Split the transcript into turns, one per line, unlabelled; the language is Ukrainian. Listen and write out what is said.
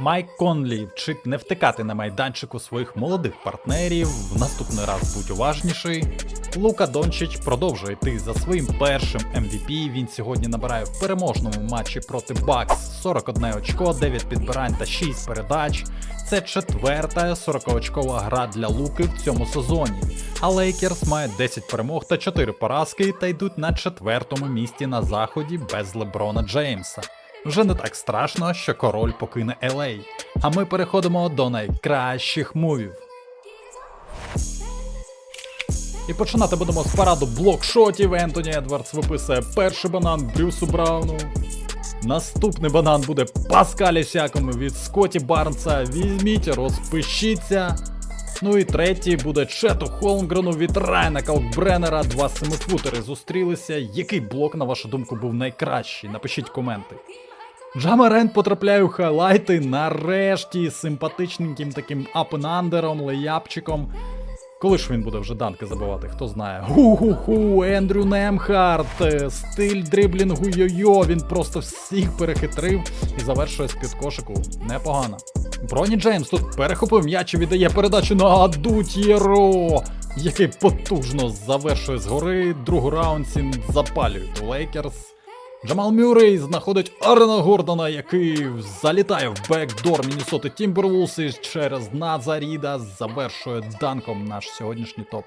Майк Конлі вчить не втикати на майданчику своїх молодих партнерів. В наступний раз будь уважніший. Лука Дончич продовжує йти за своїм першим MVP. Він сьогодні набирає в переможному матчі проти Бакс 41 очко, 9 підбирань та 6 передач. Це четверта 40-очкова гра для Луки в цьому сезоні. А Лейкерс має 10 перемог та 4 поразки та йдуть на четвертому місці на заході без Леброна Джеймса. Вже не так страшно, що король покине LA. А ми переходимо до найкращих мувів. І починати будемо з параду блокшотів. Ентоні Едвардс виписує перший банан Брюсу Брауну. Наступний банан буде Паскалі Сякому від Скотті Барнса. Візьміть, розпишіться. Ну і третій буде Чету Холмгрену від Райана Калкбреннера. Два семифутери зустрілися. Який блок, на вашу думку, був найкращий? Напишіть коменти. Джамарен потрапляє у хайлайти нарешті симпатичненьким таким апенандером, леяпчиком. Коли ж він буде вже данки забивати, хто знає. Ху-ху-ху, Ендрю Немхарт, е, стиль дриблінгу йо-йо, він просто всіх перехитрив і завершує з під кошику. Непогано. Броні Джеймс тут перехопив м'яч і віддає передачу на Адутєро, який потужно завершує згори. Другу раундсі запалюють Лейкерс. Джамал Мюррей знаходить Арена Гордона, який залітає в бекдор Міннесоти Тімбервулс і через Назаріда завершує данком наш сьогоднішній топ.